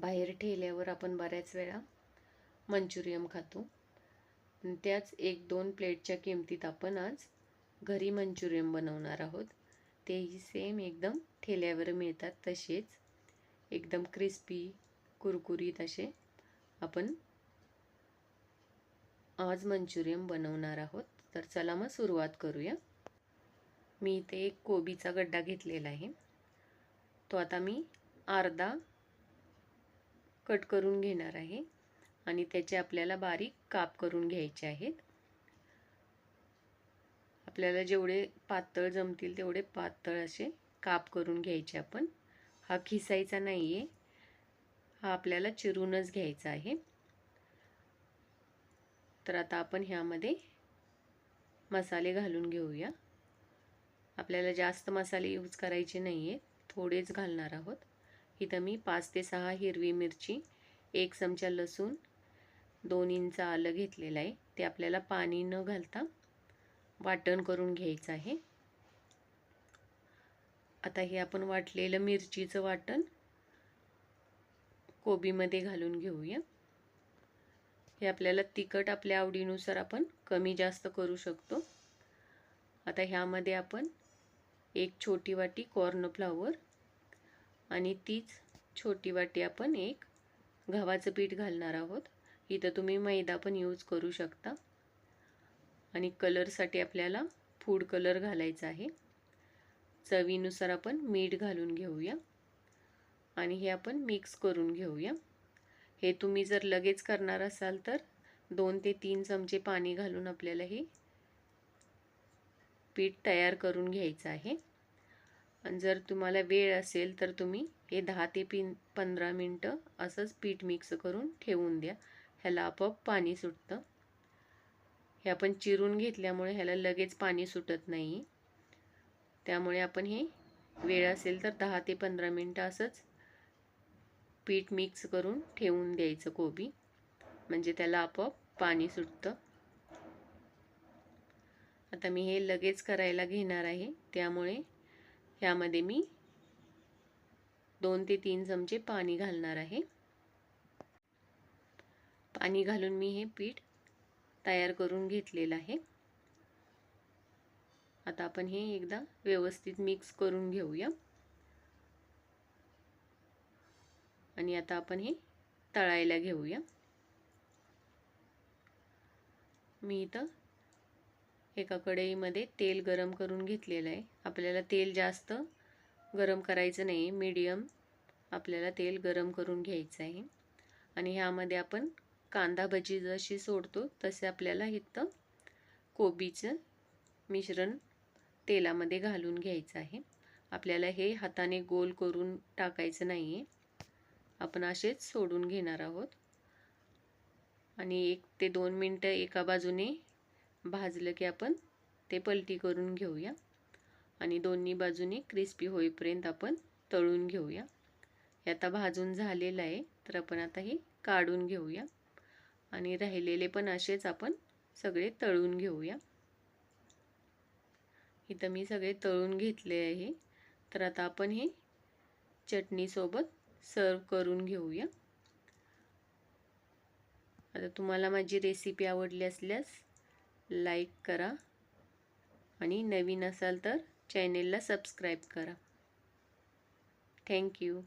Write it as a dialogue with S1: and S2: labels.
S1: बाहेर ठेल्यावर आपण बऱ्याच वेळा मंचुरियम खातो. त्याच एक दोन प्लेटच्या किमतीत आपण आज घरी मंचुरियम बनवणार आहोत. तेही सेम एकदम ठेल्यावर मिळतात तसेच एकदम क्रिस्पी कुरकुरीत असे आपण आज मंचुरियम बनवणार आहोत. तर चला मग सुरुवात करूया. मी इथे एक कोबीचा गड्डा घेतलेला आहे. तो आता मी अर्धा कट करून घेणार आहे आणि त्याचे आपल्याला बारीक काप करून घ्यायचे आहेत. आपल्याला जेवढे पातळ जमतील तेवढे पातळ असे काप करून घ्यायचे आपण. हा खिसायचा नाही आहे हा आपल्याला चिरूनच घ्यायचा आहे. तर आता आपण ह्यामध्ये मसाले घालून घेऊया. आपल्याला जास्त मसाले यूज करायचे नाही आहेत थोडेच घालणार आहोत. इथं मी पाच ते सहा हिरवी मिरची एक चमचा लसूण दोन इंच आलं घेतलेलं आहे. ते आपल्याला पाणी न घालता वाटण करून घ्यायचं आहे. आता हे आपण वाटलेलं मिरचीचं वाटण कोबीमध्ये घालून घेऊया. हे आपल्याला तिखट आपल्या आवडीनुसार आपण कमी जास्त करू शकतो. आता ह्यामध्ये आपण एक छोटी वाटी कॉर्नफ्लावर आणि तीच छोटी वाटी आपण एक गव्हाचं पीठ घालणार आहोत. इथं तुम्ही मैदा पण यूज करू शकता. आणि कलरसाठी आपल्याला फूड कलर घालायचा आहे. चवीनुसार आपण मीठ घालून घेऊया. आणि हे आपण मिक्स करून घेऊया. हे तुम्ही जर लगेच करणार असाल तर दोन ते तीन चमचे पाणी घालून आपल्याला हे पीठ तयार करून घ्यायचं आहे. आणि जर तुम्हाला वेळ असेल तर तुम्ही हे दहा ते पिन पंधरा मिनटं असंच पीठ मिक्स करून ठेवून द्या. ह्याला आपोआप पाणी सुटतं. हे आपण चिरून घेतल्यामुळे ह्याला लगेच पाणी सुटत नाही. त्यामुळे आपण हे वेळ असेल तर दहा ते पंधरा मिनटं असंच पीठ मिक्स करून ठेवून द्यायचं कोबी. म्हणजे त्याला आपोआप पाणी सुटतं. आता मी हे लगेच करायला घेणार आहे. त्यामुळे ह्यामध्ये मी दोन ते तीन चमचे पाणी घालणार आहे. पाणी घालून मी हे पीठ तयार करून घेतलेलं आहे. आता आपण हे एकदा व्यवस्थित मिक्स करून घेऊया. आणि आता आपण हे तळायला घेऊया. मी इथं एका कढईमध्ये तेल गरम करून घेतलेलं आहे. आपल्याला तेल जास्त गरम करायचं नाही. मीडियम आपल्याला तेल गरम करून घ्यायचं आहे. आणि ह्यामध्ये आपण कांदा भजी जशी सोडतो तसे आपल्याला इथं कोबीचं मिश्रण तेलामध्ये घालून घ्यायचं आहे. आपल्याला हे हाताने गोल करून टाकायचं नाही आहे आपण असेच सोडून घेणार आहोत. आणि एक ते दोन मिनटं एका बाजूने भाजलं की आपण ते पलटी करून घेऊया. आणि दोन्ही बाजूनी क्रिस्पी होईपर्यंत आपण तळून घेऊया. हे आता भाजून झालेलं आहे तर आपण आता हे काढून घेऊया. आणि राहिलेले पण असेच आपण सगळे तळून घेऊया. इथं मी सगळे तळून घेतले आहे. तर आता आपण हे चटणीसोबत सर्व करून घेऊया. आता तुम्हाला माझी रेसिपी आवडली असल्यास लाईक करा आणि नवीन असाल तर चॅनेलला सबस्क्राईब करा. थँक्यू